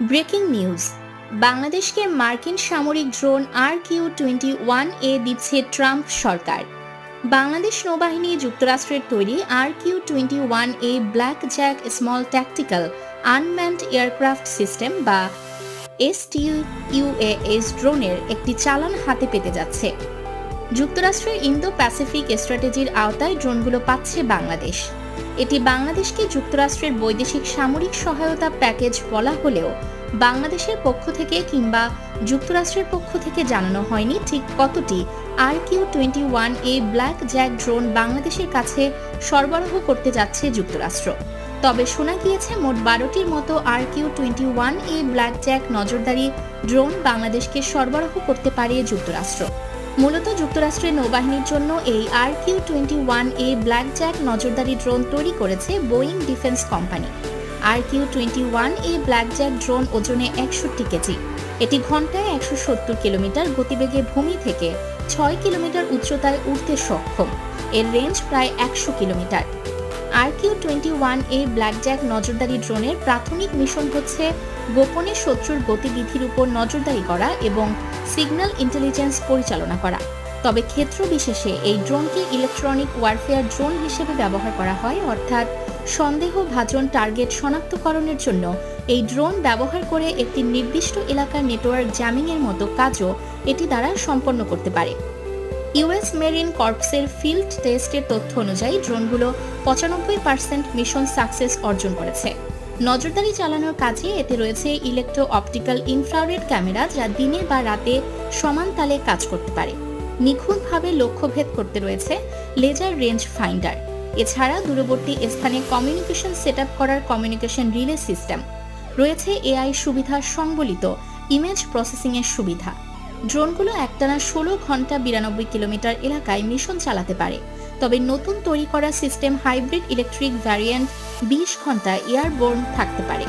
Breaking news. বাংলাদেশকে মার্কিন সামরিক drone R Q twenty one A দিচ্ছে ট্রাম্প সরকার। বাংলাদেশ নৌবাহিনী যুক্তরাষ্ট্রের তৈরি R Q twenty one A black jack small tactical unmanned aircraft system বা ইউএএস ড্রোনের একটি চালান হাতে পেতে যাচ্ছে। যুক্তরাষ্ট্রের ইন্দো প্যাসিফিক স্ট্র্যাটেজির আওতায় ড্রোনগুলো পাচ্ছে বাংলাদেশ। এটি বাংলাদেশকে যুক্তরাষ্ট্রের বৈদেশিক সামরিক সহায়তা প্যাকেজ বলা হলেও বাংলাদেশের পক্ষ থেকে কিংবা যুক্তরাষ্ট্রের পক্ষ থেকে জানানো হয়নি ঠিক কতটি R Q twenty one A black jack drone বাংলাদেশের কাছে সরবরাহ করতে যাচ্ছে যুক্তরাষ্ট্র। তবে শোনা গিয়েছে মোট বারোটির মতো R Q twenty one A black jack নজরদারি ড্রোন বাংলাদেশকে সরবরাহ করতে পারে যুক্তরাষ্ট্র। মূলত যুক্তরাষ্ট্রের নৌবাহিনীর জন্য এই R Q twenty one A black jack নজরদারি ড্রোন তৈরি করেছে Boeing defence company R Q twenty one A black jack drone ওজনে একষট্টি কেজি। এটি ঘন্টায় একশো সত্তর কিলোমিটার গতিবেগে ভূমি থেকে ছয় কিলোমিটার উচ্চতায় উঠতে সক্ষম। এর রেঞ্জ প্রায় একশো kilometre. R Q twenty one A black jack নজরদারি ড্রোনের প্রাথমিক মিশন হচ্ছে গোপনে শত্রুর গতিবিধির উপর নজরদারি করা এবং সিগন্যাল ইন্টেলিজেন্স পরিচালনা করা। তবে ক্ষেত্র বিশেষে এই ড্রোনকে ইলেকট্রনিক ওয়ারফেয়ার ড্রোন হিসেবে ব্যবহার করা হয়, অর্থাৎ সন্দেহভাজন টার্গেট শনাক্তকরণের জন্য এই ড্রোন ব্যবহার করে একটি নির্দিষ্ট এলাকার নেটওয়ার্ক জ্যামিংয়ের মতো কাজও এটি দ্বারা সম্পন্ন করতে পারে। ইউএস মেরিন কর্পসের ফিল্ড টেস্টের তথ্য অনুযায়ী ড্রোনগুলো পঁচানব্বই পার্সেন্ট মিশন সাকসেস অর্জন করেছে। নজরদারি চালানোর কাজে এতে রয়েছে ইলেকট্রো অপটিক্যাল ইনফ্রারেড ক্যামেরা যা দিনে বা রাতে সমান তালে কাজ করতে পারে। নিখুঁতভাবে লক্ষ্যভেদ করতে রয়েছে লেজার রেঞ্জ ফাইন্ডার। এছাড়া দূরবর্তী স্থানে কমিউনিকেশন সেট করার কমিউনিকেশন রিলে সিস্টেম। রয়েছে এআই সুবিধা সংবলিত ইমেজ প্রসেসিংয়ের সুবিধা। ড্রোনগুলো একটানা ষোলো ঘণ্টা বিরানব্বই কিলোমিটার এলাকায় মিশন চালাতে পারে। তবে নতুন তৈরি করা সিস্টেম হাইব্রিড ইলেকট্রিক ভ্যারিয়েন্ট বিশ ঘণ্টা এয়ারবোর্ন থাকতে পারে।